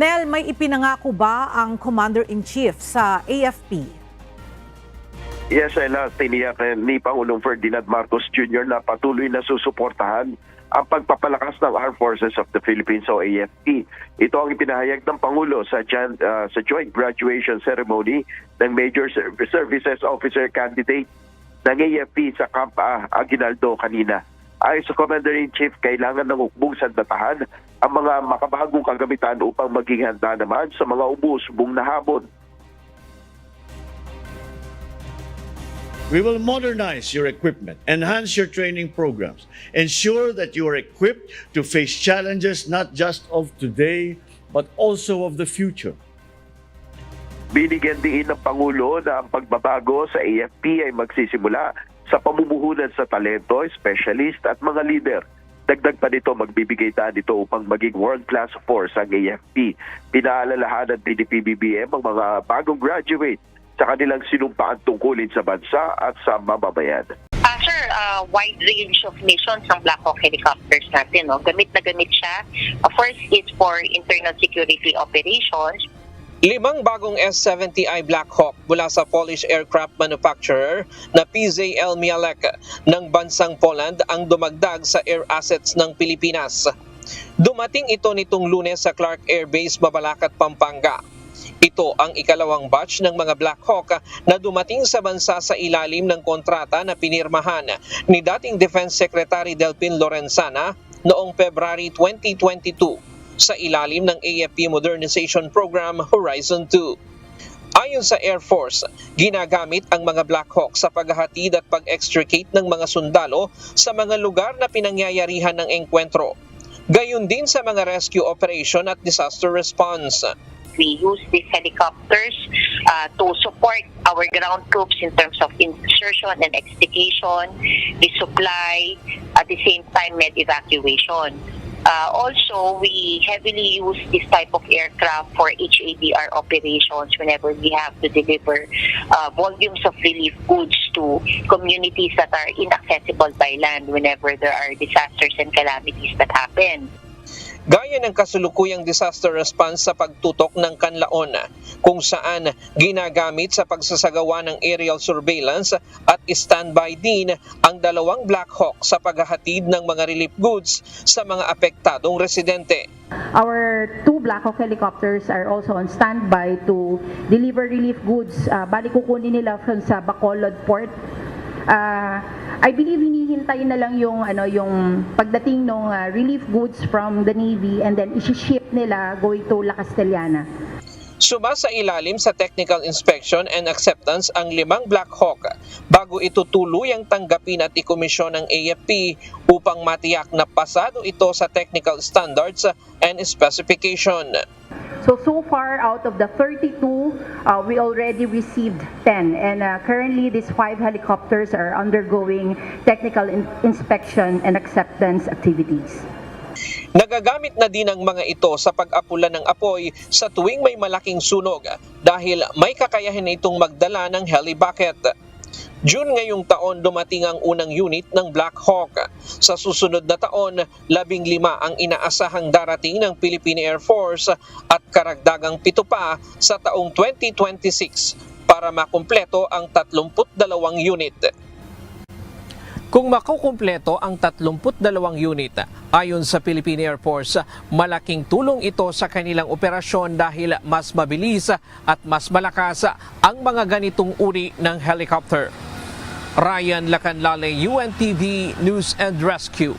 Nel, may ipinangako ba ang Commander-in-Chief sa AFP? Yes, Ella, tiniyak ni Pangulong Ferdinand Marcos Jr. na patuloy na susuportahan ang pagpapalakas ng Armed Forces of the Philippines o AFP. Ito ang ipinahayag ng Pangulo sa, jan- ah, sa joint graduation ceremony ng Major Ser- Services Officer Candidate ng AFP sa Camp ah, Aguinaldo kanina. Ayon sa Commander-in-Chief, kailangan ng ukbong sandatahan ang mga makabagong kagamitan upang maging handa naman sa mga ubus-bong na hamon We will modernize your equipment, enhance your training programs, ensure that you are equipped to face challenges not just of today, but also of the future. Binigyan din ng Pangulo na ang pagbabago sa AFP ay magsisimula sa pamumuhunan sa talento, specialist at mga leader. Dagdag pa nito, magbibigay taan ito upang maging world-class force ang AFP. Pinaalalahanan din ni PBBM ang mga bagong graduate sa kanilang sinumpaan tungkulin sa bansa at sa mamamayan. Ah, sir, ah, wide range of missions ang Black Hawk helicopters natin. No? Gamit na gamit siya. Ah, first is for internal security operations. Limang bagong S-70i Black Hawk mula sa Polish aircraft manufacturer na PZL Mielek ng bansang Poland ang dumagdag sa air assets ng Pilipinas. Dumating ito nitong lunes sa Clark Air Base, Mabalacat, Pampanga. Ito ang ikalawang batch ng mga Black Hawk na dumating sa bansa sa ilalim ng kontrata na pinirmahan ni dating Defense Secretary Delpin Lorenzana noong February 2022 sa ilalim ng AFP Modernization Program Horizon 2. Ayon sa Air Force, ginagamit ang mga Black Hawk sa paghahatid at pag-extricate ng mga sundalo sa mga lugar na pinangyayarihan ng engkwentro. Gayon din sa mga rescue operation at disaster response. We use these helicopters ah, to support our ground troops in terms of insertion and extrication, the supply, at the same time med evacuation. Uh, also, we heavily use this type of aircraft for HADR operations whenever we have to deliver uh, volumes of relief goods to communities that are inaccessible by land whenever there are disasters and calamities that happen. Gaya ng kasulukuyang disaster response sa pagtutok ng Kanlaon kung saan ginagamit sa pagsasagawa ng aerial surveillance at standby din ang dalawang Black Hawk sa paghahatid ng mga relief goods sa mga apektadong residente. Our two Black Hawk helicopters are also on standby to deliver relief goods. Uh, bali kukunin nila from sa Bacolod Port. Uh, I believe hinihintay na lang yung ano yung pagdating ng relief goods from the Navy and then i-ship nila going to La Castellana. Suma sa ilalim sa technical inspection and acceptance ang limang Black Hawk bago ito tuluyang tanggapin at ikomisyon ng AFP upang matiyak na pasado ito sa technical standards and specification. So, so far out of the 32, uh, we already received 10. And uh, currently, these five helicopters are undergoing technical in- inspection and acceptance activities. Nagagamit na din ang mga ito sa pag-apula ng apoy sa tuwing may malaking sunog dahil may kakayahan itong magdala ng heli bucket. June ngayong taon dumating ang unang unit ng Black Hawk. Sa susunod na taon, labing lima ang inaasahang darating ng Philippine Air Force at karagdagang pito pa sa taong 2026 para makumpleto ang 32 unit. Kung makukumpleto ang 32 unit, ayon sa Philippine Air Force, malaking tulong ito sa kanilang operasyon dahil mas mabilis at mas malakas ang mga ganitong uri ng helicopter. Ryan Lacanlale, UNTV News and Rescue.